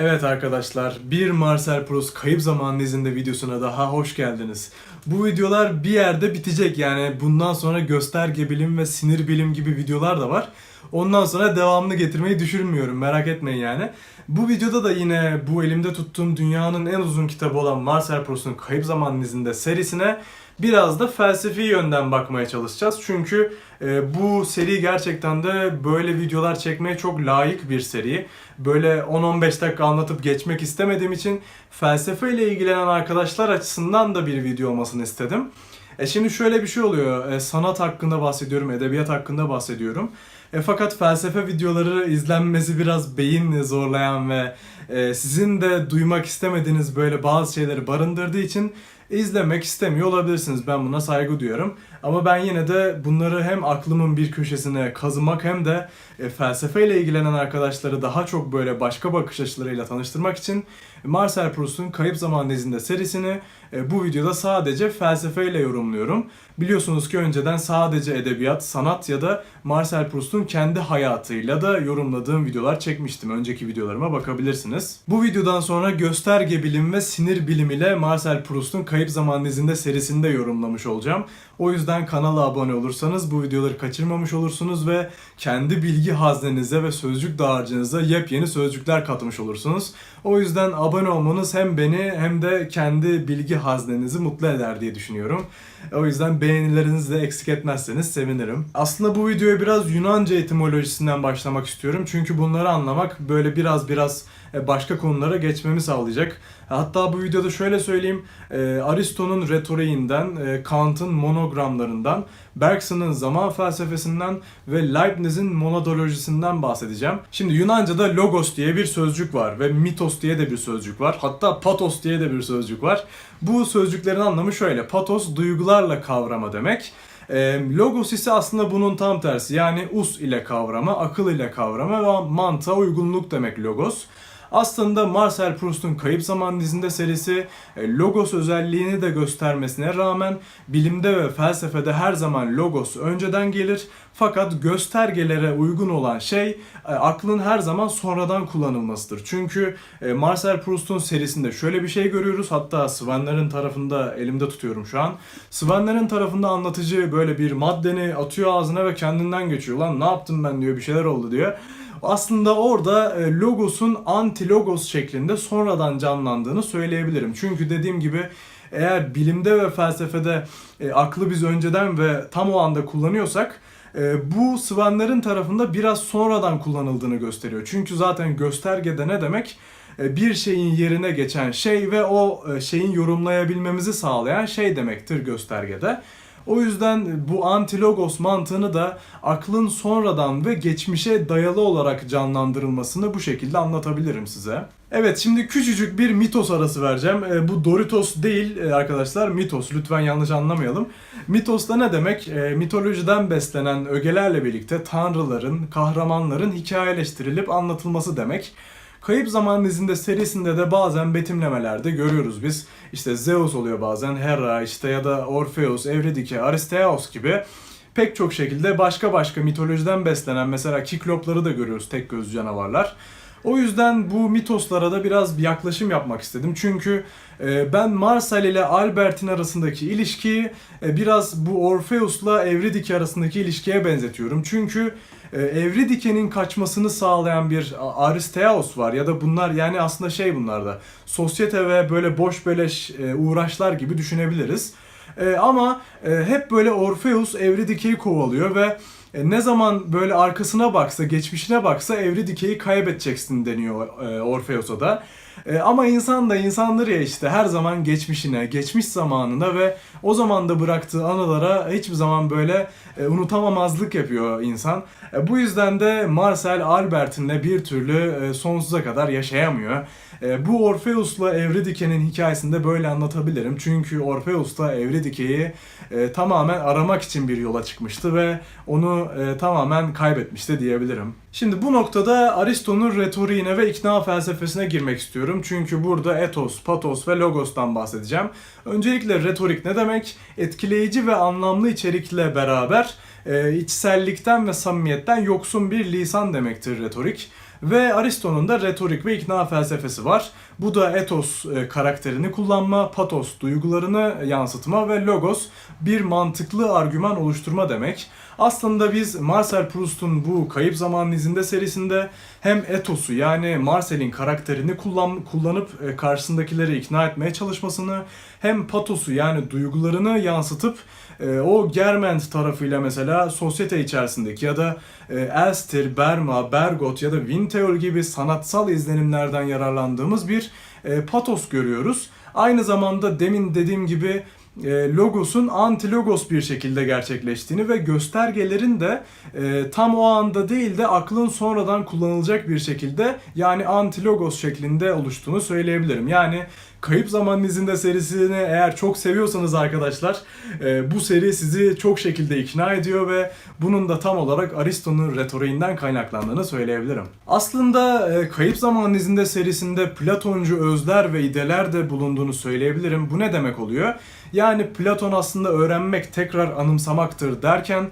Evet arkadaşlar, bir Marcel Proust Kayıp Zaman izinde videosuna daha hoş geldiniz. Bu videolar bir yerde bitecek yani bundan sonra gösterge bilim ve sinir bilim gibi videolar da var. Ondan sonra devamını getirmeyi düşünmüyorum merak etmeyin yani. Bu videoda da yine bu elimde tuttuğum dünyanın en uzun kitabı olan Marcel Proust'un Kayıp Zaman izinde serisine biraz da felsefi yönden bakmaya çalışacağız. Çünkü bu seri gerçekten de böyle videolar çekmeye çok layık bir seri. Böyle 10-15 dakika anlatıp geçmek istemediğim için felsefe ile ilgilenen arkadaşlar açısından da bir video olmasını istedim. E şimdi şöyle bir şey oluyor. E, sanat hakkında bahsediyorum, edebiyat hakkında bahsediyorum. E, fakat felsefe videoları izlenmesi biraz beyin zorlayan ve e, sizin de duymak istemediğiniz böyle bazı şeyleri barındırdığı için izlemek istemiyor olabilirsiniz. Ben buna saygı duyuyorum. Ama ben yine de bunları hem aklımın bir köşesine kazımak hem de e, felsefeyle ilgilenen arkadaşları daha çok böyle başka bakış açılarıyla tanıştırmak için Marcel Proust'un Kayıp Zaman dizinde serisini e, bu videoda sadece felsefeyle yorumluyorum. Biliyorsunuz ki önceden sadece edebiyat, sanat ya da Marcel Proust'un kendi hayatıyla da yorumladığım videolar çekmiştim. Önceki videolarıma bakabilirsiniz. Bu videodan sonra gösterge bilim ve sinir bilim ile Marcel Proust'un Kayıp Zaman dizinde serisini de yorumlamış olacağım. O yüzden kanala abone olursanız bu videoları kaçırmamış olursunuz ve kendi bilgi haznenize ve sözcük dağarcığınıza yepyeni sözcükler katmış olursunuz. O yüzden abone olmanız hem beni hem de kendi bilgi haznenizi mutlu eder diye düşünüyorum. O yüzden beğenilerinizi de eksik etmezseniz sevinirim. Aslında bu videoya biraz Yunanca etimolojisinden başlamak istiyorum. Çünkü bunları anlamak böyle biraz biraz başka konulara geçmemi sağlayacak. Hatta bu videoda şöyle söyleyeyim. e, Aristo'nun retoriğinden, e, Kant'ın monogramlarından, Bergson'un zaman felsefesinden ve Leibniz'in monodolojisinden bahsedeceğim. Şimdi Yunanca'da logos diye bir sözcük var ve mitos diye de bir sözcük var. Hatta patos diye de bir sözcük var. Bu sözcüklerin anlamı şöyle. Patos duygularla kavrama demek. E, logos ise aslında bunun tam tersi. Yani us ile kavrama, akıl ile kavrama ve mantığa uygunluk demek logos. Aslında Marcel Proust'un Kayıp Zaman dizinde serisi e, logos özelliğini de göstermesine rağmen bilimde ve felsefede her zaman logos önceden gelir. Fakat göstergelere uygun olan şey e, aklın her zaman sonradan kullanılmasıdır. Çünkü e, Marcel Proust'un serisinde şöyle bir şey görüyoruz. Hatta Svenler'in tarafında elimde tutuyorum şu an. Svenler'in tarafında anlatıcı böyle bir maddeni atıyor ağzına ve kendinden geçiyor. Lan ne yaptım ben diyor bir şeyler oldu diyor aslında orada e, logosun anti-logos şeklinde sonradan canlandığını söyleyebilirim. Çünkü dediğim gibi eğer bilimde ve felsefede e, aklı biz önceden ve tam o anda kullanıyorsak e, bu Svenler'in tarafında biraz sonradan kullanıldığını gösteriyor. Çünkü zaten göstergede ne demek? E, bir şeyin yerine geçen şey ve o e, şeyin yorumlayabilmemizi sağlayan şey demektir göstergede. O yüzden bu antilogos mantığını da aklın sonradan ve geçmişe dayalı olarak canlandırılmasını bu şekilde anlatabilirim size. Evet şimdi küçücük bir mitos arası vereceğim. E, bu Doritos değil e, arkadaşlar mitos lütfen yanlış anlamayalım. Mitos da ne demek? E, mitolojiden beslenen ögelerle birlikte tanrıların, kahramanların hikayeleştirilip anlatılması demek. Kayıp Zaman dizinde serisinde de bazen betimlemelerde görüyoruz biz. İşte Zeus oluyor bazen, Hera işte ya da Orpheus, Evridike, Aristeos gibi pek çok şekilde başka başka mitolojiden beslenen mesela kiklopları da görüyoruz tek gözlü canavarlar. O yüzden bu mitoslara da biraz bir yaklaşım yapmak istedim. Çünkü e, ben Marcel ile Albert'in arasındaki ilişkiyi e, biraz bu Orpheus'la Evridike arasındaki ilişkiye benzetiyorum. Çünkü e, Evridike'nin kaçmasını sağlayan bir Aristeos var ya da bunlar yani aslında şey bunlarda sosyete ve böyle boş beleş e, uğraşlar gibi düşünebiliriz. E, ama e, hep böyle Orpheus Evridike'yi kovalıyor ve e, ne zaman böyle arkasına baksa, geçmişine baksa Evridike'yi kaybedeceksin deniyor Orpheus'a da. E, ama insan da insandır ya işte her zaman geçmişine, geçmiş zamanına ve o zaman da bıraktığı anılara hiçbir zaman böyle e, unutamamazlık yapıyor insan. E, bu yüzden de Marcel Albertin'le bir türlü e, sonsuza kadar yaşayamıyor. E, bu Orpheus'la Evridike'nin hikayesinde böyle anlatabilirim. Çünkü Orpheus da Evridike'yi e, tamamen aramak için bir yola çıkmıştı ve onu e, tamamen kaybetmişti diyebilirim. Şimdi bu noktada Aristo'nun retoriğine ve ikna felsefesine girmek istiyorum. Çünkü burada etos, patos ve logos'tan bahsedeceğim. Öncelikle retorik ne demek? Etkileyici ve anlamlı içerikle beraber e, içsellikten ve samimiyetten yoksun bir lisan demektir retorik. Ve Aristo'nun da retorik ve ikna felsefesi var. Bu da etos e, karakterini kullanma, patos duygularını yansıtma ve logos bir mantıklı argüman oluşturma demek. Aslında biz Marcel Proust'un bu Kayıp Zamanın İzinde serisinde hem etosu yani Marcel'in karakterini kullan, kullanıp e, karşısındakileri ikna etmeye çalışmasını hem patosu yani duygularını yansıtıp e, o Germent tarafıyla mesela sosyete içerisindeki ya da e, Elster, Berma, Bergot ya da Winteol gibi sanatsal izlenimlerden yararlandığımız bir patos görüyoruz. Aynı zamanda demin dediğim gibi e, logosun anti-logos bir şekilde gerçekleştiğini ve göstergelerin de e, tam o anda değil de aklın sonradan kullanılacak bir şekilde yani anti-logos şeklinde oluştuğunu söyleyebilirim. Yani Kayıp Zaman İzinde serisini eğer çok seviyorsanız arkadaşlar e, bu seri sizi çok şekilde ikna ediyor ve bunun da tam olarak Aristo'nun retoriğinden kaynaklandığını söyleyebilirim. Aslında e, Kayıp Zaman İzinde serisinde Platoncu özler ve ideler de bulunduğunu söyleyebilirim. Bu ne demek oluyor? Yani Platon aslında öğrenmek tekrar anımsamaktır derken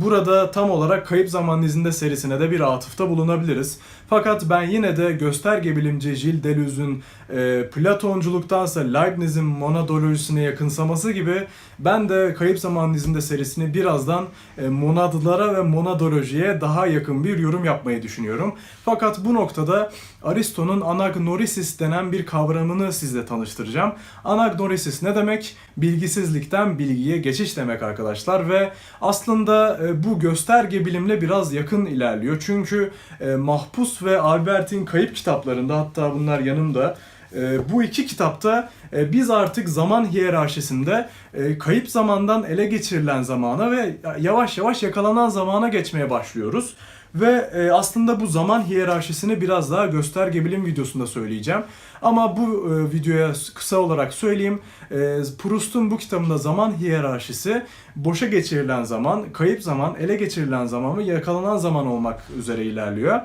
burada tam olarak Kayıp Zaman İzinde serisine de bir atıfta bulunabiliriz. Fakat ben yine de gösterge bilimci Gilles Deleuze'ün e, Platonculuktansa Leibniz'in monadolojisine yakınsaması gibi ben de Kayıp Zaman İzinde serisini birazdan e, monadlara ve monadolojiye daha yakın bir yorum yapmayı düşünüyorum. Fakat bu noktada Aristo'nun anagnorisis denen bir kavramını sizle tanıştıracağım. Anagnorisis ne demek? Bilgisizlikten bilgiye geçiş demek arkadaşlar ve aslında e, bu gösterge bilimle biraz yakın ilerliyor. Çünkü e, Mahpus ve Albert'in kayıp kitaplarında hatta bunlar yanımda e, bu iki kitapta biz artık zaman hiyerarşisinde kayıp zamandan ele geçirilen zamana ve yavaş yavaş yakalanan zamana geçmeye başlıyoruz. Ve e, aslında bu zaman hiyerarşisini biraz daha gösterge bilim videosunda söyleyeceğim. Ama bu e, videoya kısa olarak söyleyeyim. E, Proust'un bu kitabında zaman hiyerarşisi boşa geçirilen zaman, kayıp zaman, ele geçirilen zaman ve yakalanan zaman olmak üzere ilerliyor.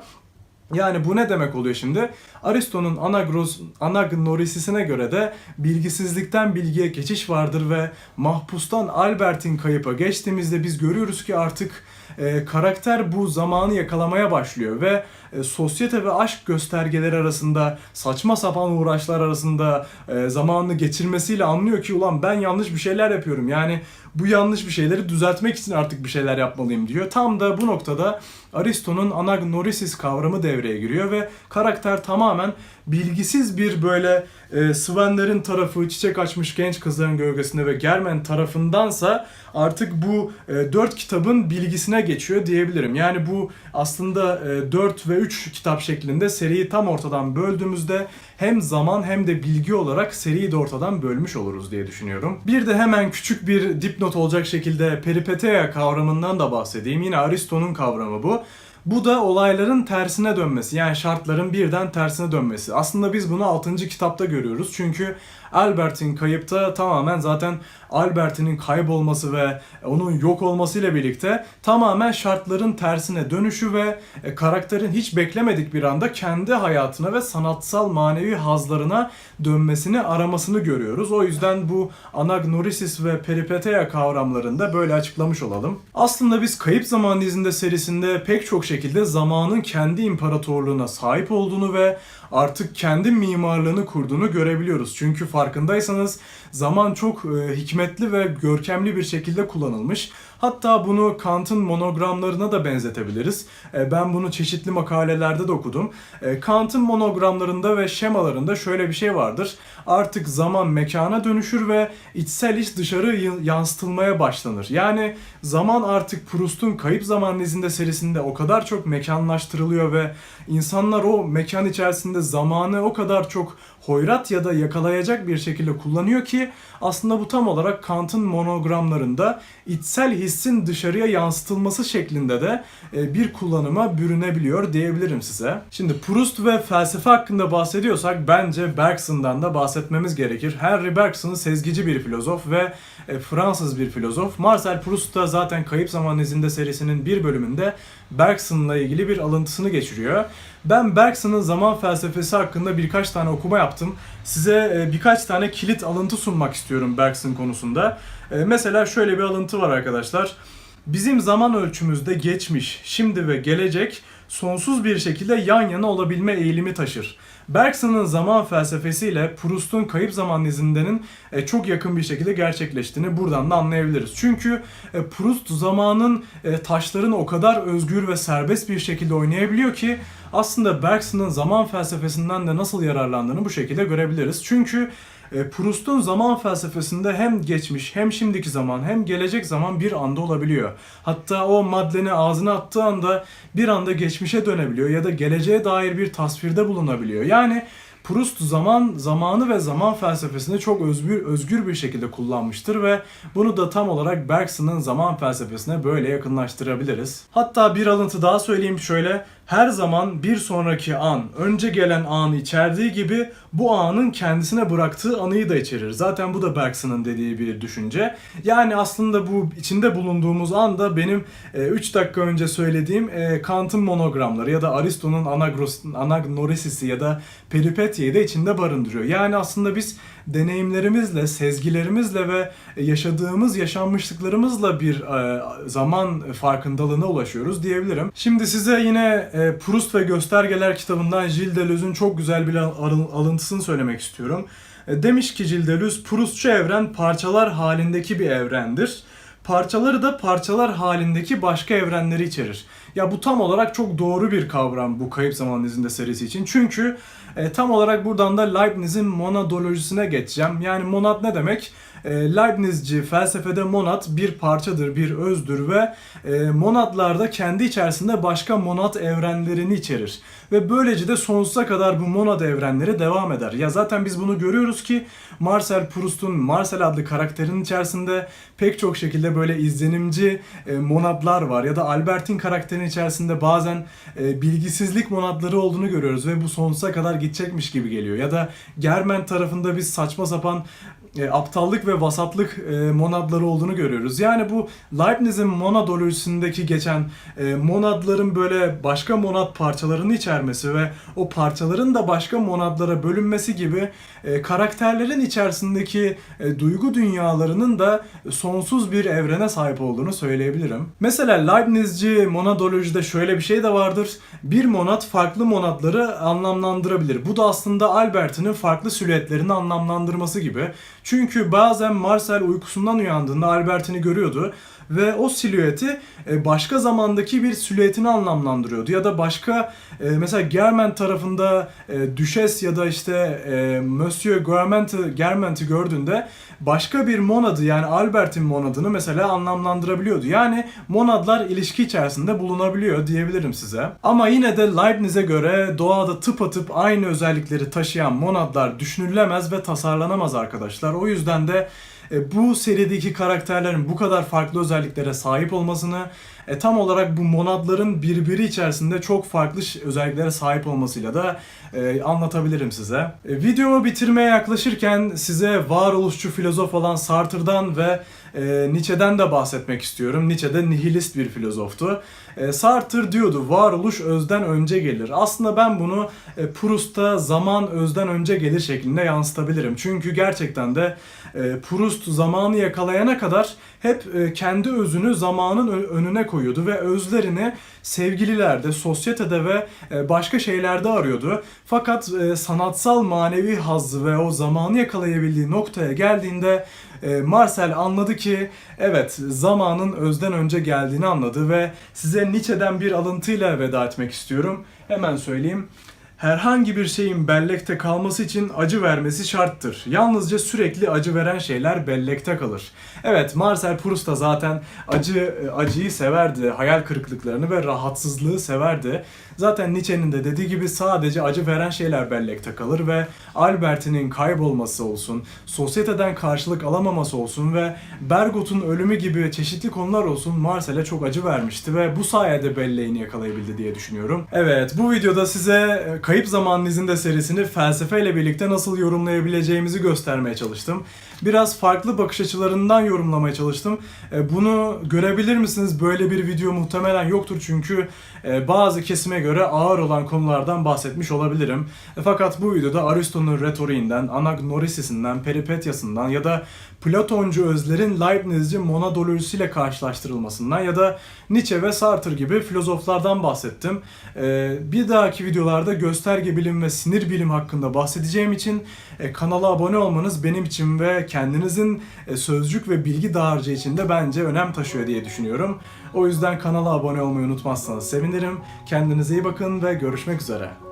Yani bu ne demek oluyor şimdi? Aristo'nun anagros, anagnorisisine göre de bilgisizlikten bilgiye geçiş vardır ve mahpustan Albert'in kayıpa geçtiğimizde biz görüyoruz ki artık e, karakter bu zamanı yakalamaya başlıyor ve e, sosyete ve aşk göstergeleri arasında saçma sapan uğraşlar arasında e, zamanını geçirmesiyle anlıyor ki ulan ben yanlış bir şeyler yapıyorum. Yani bu yanlış bir şeyleri düzeltmek için artık bir şeyler yapmalıyım diyor. Tam da bu noktada Aristo'nun anagnorisis kavramı devreye giriyor ve karakter tamamen bilgisiz bir böyle e, Svenler'in tarafı çiçek açmış genç kızların gölgesinde ve Germen tarafındansa artık bu e, dört kitabın bilgisine geçiyor diyebilirim. Yani bu aslında e, 4 ve 3 kitap şeklinde seriyi tam ortadan böldüğümüzde hem zaman hem de bilgi olarak seriyi de ortadan bölmüş oluruz diye düşünüyorum. Bir de hemen küçük bir dipnot olacak şekilde peripeteia kavramından da bahsedeyim. Yine Aristo'nun kavramı bu. Bu da olayların tersine dönmesi yani şartların birden tersine dönmesi. Aslında biz bunu 6. kitapta görüyoruz. Çünkü Albert'in kayıpta tamamen zaten Albert'in kaybolması ve onun yok olmasıyla birlikte tamamen şartların tersine dönüşü ve e, karakterin hiç beklemedik bir anda kendi hayatına ve sanatsal manevi hazlarına dönmesini aramasını görüyoruz. O yüzden bu anagnorisis ve peripeteia kavramlarında böyle açıklamış olalım. Aslında biz Kayıp Zaman dizinde serisinde pek çok şekilde zamanın kendi imparatorluğuna sahip olduğunu ve artık kendi mimarlığını kurduğunu görebiliyoruz. Çünkü farkındaysanız zaman çok e, hikmetli ve görkemli bir şekilde kullanılmış. Hatta bunu Kant'ın monogramlarına da benzetebiliriz. E, ben bunu çeşitli makalelerde de okudum. E, Kant'ın monogramlarında ve şemalarında şöyle bir şey vardır. Artık zaman mekana dönüşür ve içsel iş dışarı yansıtılmaya başlanır. Yani zaman artık Proust'un Kayıp Zaman izinde serisinde o kadar çok mekanlaştırılıyor ve insanlar o mekan içerisinde zamanı o kadar çok hoyrat ya da yakalayacak bir şekilde kullanıyor ki aslında bu tam olarak Kant'ın monogramlarında içsel hissin dışarıya yansıtılması şeklinde de e, bir kullanıma bürünebiliyor diyebilirim size. Şimdi Proust ve felsefe hakkında bahsediyorsak bence Bergson'dan da bahsetmemiz gerekir. Henry Bergson sezgici bir filozof ve e, Fransız bir filozof. Marcel Proust da zaten Kayıp Zaman izinde serisinin bir bölümünde Bergson'la ilgili bir alıntısını geçiriyor. Ben Bergson'ın zaman felsefesi hakkında birkaç tane okuma yaptım. Size e, birkaç tane kilit alıntı sunmak istiyorum Bergson konusunda. E, mesela şöyle bir alıntı var arkadaşlar. Bizim zaman ölçümüzde geçmiş, şimdi ve gelecek sonsuz bir şekilde yan yana olabilme eğilimi taşır. Bergson'un zaman felsefesiyle Proust'un kayıp zaman izindenin e, çok yakın bir şekilde gerçekleştiğini buradan da anlayabiliriz. Çünkü e, Proust zamanın e, taşlarını o kadar özgür ve serbest bir şekilde oynayabiliyor ki aslında Bergson'un zaman felsefesinden de nasıl yararlandığını bu şekilde görebiliriz. Çünkü Proust'un zaman felsefesinde hem geçmiş hem şimdiki zaman hem gelecek zaman bir anda olabiliyor. Hatta o Madeleine ağzına attığı anda bir anda geçmişe dönebiliyor ya da geleceğe dair bir tasvirde bulunabiliyor. Yani Proust zaman zamanı ve zaman felsefesini çok özgür özgür bir şekilde kullanmıştır ve bunu da tam olarak Bergson'un zaman felsefesine böyle yakınlaştırabiliriz. Hatta bir alıntı daha söyleyeyim şöyle. Her zaman bir sonraki an, önce gelen anı içerdiği gibi bu anın kendisine bıraktığı anıyı da içerir. Zaten bu da Bergson'un dediği bir düşünce. Yani aslında bu içinde bulunduğumuz anda benim 3 dakika önce söylediğim e, Kant'ın monogramları ya da Aristo'nun Anagnorisisi ya da Peripetye'yi de içinde barındırıyor. Yani aslında biz deneyimlerimizle, sezgilerimizle ve yaşadığımız yaşanmışlıklarımızla bir e, zaman farkındalığına ulaşıyoruz diyebilirim. Şimdi size yine e, Proust ve Göstergeler kitabından Gilles Deleuze'ün çok güzel bir al- alıntısını söylemek istiyorum. E, Demiş ki Gilles Deleuze, Proustçu evren parçalar halindeki bir evrendir. Parçaları da parçalar halindeki başka evrenleri içerir. Ya bu tam olarak çok doğru bir kavram bu Kayıp Zaman izinde serisi için. Çünkü e, tam olarak buradan da Leibniz'in monadolojisine geçeceğim. Yani monad ne demek? E, Leibnizci felsefede monad bir parçadır, bir özdür ve e, monadlarda kendi içerisinde başka monad evrenlerini içerir. Ve böylece de sonsuza kadar bu monad evrenleri devam eder. Ya zaten biz bunu görüyoruz ki Marcel Proust'un Marcel adlı karakterinin içerisinde pek çok şekilde böyle izlenimci e, monadlar var. Ya da Albert'in karakterinin içerisinde bazen bilgisizlik monadları olduğunu görüyoruz ve bu sonsuza kadar gidecekmiş gibi geliyor. Ya da Germen tarafında biz saçma sapan e, aptallık ve vasatlık e, monadları olduğunu görüyoruz. Yani bu Leibniz'in monadolojisindeki geçen e, monadların böyle başka monad parçalarını içermesi ve o parçaların da başka monadlara bölünmesi gibi e, karakterlerin içerisindeki e, duygu dünyalarının da sonsuz bir evrene sahip olduğunu söyleyebilirim. Mesela Leibnizci monadolojide şöyle bir şey de vardır. Bir monad farklı monadları anlamlandırabilir. Bu da aslında Albert'in farklı silüetlerini anlamlandırması gibi. Çünkü bazen Marcel uykusundan uyandığında Albertini görüyordu ve o silüeti e, başka zamandaki bir silüetini anlamlandırıyordu. Ya da başka e, mesela Germen tarafında e, Düşes ya da işte Monsieur Germent'i Germent'i gördüğünde başka bir monadı yani Albert'in monadını mesela anlamlandırabiliyordu. Yani monadlar ilişki içerisinde bulunabiliyor diyebilirim size. Ama yine de Leibniz'e göre doğada tıpatıp aynı özellikleri taşıyan monadlar düşünülemez ve tasarlanamaz arkadaşlar. O yüzden de e, bu serideki karakterlerin bu kadar farklı özelliklere sahip olmasını e, tam olarak bu monadların birbiri içerisinde çok farklı özelliklere sahip olmasıyla da e, anlatabilirim size. E, videomu bitirmeye yaklaşırken size varoluşçu filozof olan Sartre'dan ve e, Nietzsche'den de bahsetmek istiyorum. Nietzsche de nihilist bir filozoftu. E, Sartre diyordu varoluş özden önce gelir. Aslında ben bunu e, Proust'ta zaman özden önce gelir şeklinde yansıtabilirim. Çünkü gerçekten de e, Proust zamanı yakalayana kadar hep e, kendi özünü zamanın önüne koyuyordu ve özlerini sevgililerde, sosyetede ve e, başka şeylerde arıyordu. Fakat e, sanatsal manevi hazzı ve o zamanı yakalayabildiği noktaya geldiğinde e, Marcel anladı ki evet zamanın özden önce geldiğini anladı ve size Nietzsche'den bir alıntıyla veda etmek istiyorum. Hemen söyleyeyim. Herhangi bir şeyin bellekte kalması için acı vermesi şarttır. Yalnızca sürekli acı veren şeyler bellekte kalır. Evet, Marcel Proust da zaten acı acıyı severdi, hayal kırıklıklarını ve rahatsızlığı severdi. Zaten Nietzsche'nin de dediği gibi sadece acı veren şeyler bellekte kalır ve Albert'inin kaybolması olsun, sosyeteden karşılık alamaması olsun ve Bergot'un ölümü gibi çeşitli konular olsun Marcel'e çok acı vermişti ve bu sayede belleğini yakalayabildi diye düşünüyorum. Evet, bu videoda size Kayıp Zamanın İzinde serisini felsefeyle birlikte nasıl yorumlayabileceğimizi göstermeye çalıştım. Biraz farklı bakış açılarından yorumlamaya çalıştım. E, Bunu görebilir misiniz? Böyle bir video muhtemelen yoktur çünkü e, bazı kesime göre ağır olan konulardan bahsetmiş olabilirim. E, fakat bu videoda Aristo'nun retoriğinden, Anagnoricis'inden, Peripetyasından ya da Platoncu özlerin Leibnizci monadolojisiyle karşılaştırılmasından ya da Nietzsche ve Sartre gibi filozoflardan bahsettim. E, bir dahaki videolarda gösterge bilim ve sinir bilim hakkında bahsedeceğim için e, kanala abone olmanız benim için ve kendinizin e, sözcük ve bilgi dağarcığı için de bence önem taşıyor diye düşünüyorum. O yüzden kanala abone olmayı unutmazsanız sevinirim. Kendinize iyi bakın ve görüşmek üzere.